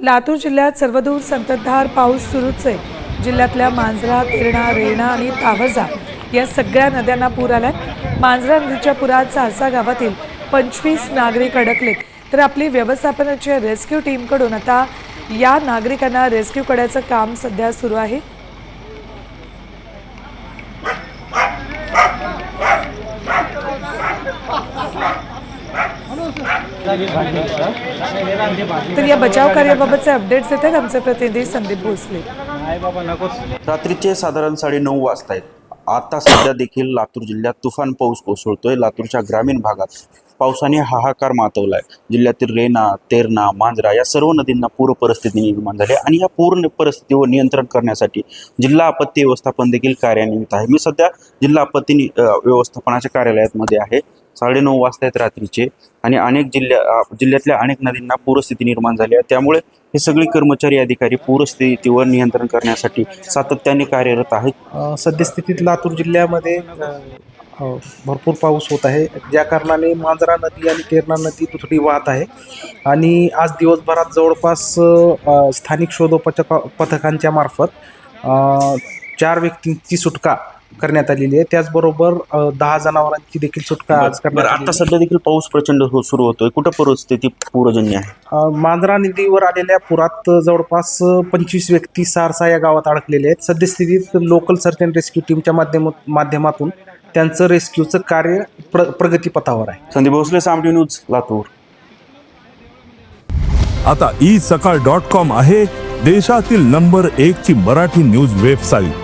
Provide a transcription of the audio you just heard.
लातूर जिल्ह्यात सर्वदूर संततधार पाऊस सुरूच आहे. जिल्ह्यातल्या मांजरा तेरणा रेणा आणि तावजा या सगळ्या नद्यांना पूर आलाय. मांजरा नदीच्या पुरात सारसा गावातील पंचवीस नागरिक अडकलेत. तर आपली व्यवस्थापनाच्या रेस्क्यू टीमकडून आता या नागरिकांना रेस्क्यू करण्याचं काम सध्या सुरू आहे. तर या बचाव कार्याबाबतचे अपडेट्स येतात. आमचे प्रतिनिधी संदीप भोसले. रात्रीचे साधारण साडेनऊ वाजता आहेत आता सध्या देखील लातूर जिल्ह्यात तुफान पाऊस कोसळतोय. लातूरच्या ग्रामीण भागात पावसाने हाहाकार मातवलाय. जिल्ह्यातील रेणा तेरणा मांजरा या सर्व नदींना पूर परिस्थिती निर्माण झाली आणि या पूर्ण परिस्थितीवर नियंत्रण करण्यासाठी जिल्हा आपत्ती व्यवस्थापन देखील कार्यान्वित आहे. मी सध्या जिल्हा आपत्ती व्यवस्थापनाच्या कार्यालयामध्ये आहे. साडेनऊ वाजता आहेत रात्रीचे. आणि अनेक जिल्ह्या जिल्ह्यातल्या अनेक नदींना पूरस्थिती निर्माण झाली आहे. त्यामुळे हे सगळे कर्मचारी अधिकारी पूरस्थितीवर नियंत्रण करण्यासाठी सातत्याने कार्यरत आहेत. सद्यस्थितीत लातूर जिल्ह्यामध्ये भरपूर पाऊस होत आहे. ज्या कारणाने मांजरा नदी आणि तेरणा नदी दुथडी वाहत आहे. आणि आज दिवसभरात जवळपास स्थानिक शोधोपचक पथकांच्या मार्फत चार व्यक्तींची सुटका करण्यात आलेली आहे. त्याचबरोबर अ, दहा जनावरांची देखील सुटका आज बरं करण्यात आता आहे. सध्या देखील पाऊस प्रचंड हो- सुरू होतोय. कुठं परिस्थिती पूरजन्य आहे? अ, मांजरा नदीवर आलेल्या पुरात जवळपास पंचवीस व्यक्ती सारसा या गावात अडकलेले आहेत. सद्यस्थितीत लोकल सर्च अँड रेस्क्यू टीमच्या माध्यम माध्यमातून त्यांचं रेस्क्यूचं कार्य प्र प्रगतीपथावर आहे. संदीप भोसले सामटी न्यूज लातूर. आता ई सकाळ डॉट कॉम आहे देशातील नंबर एक ची मराठी न्यूज वेबसाईट.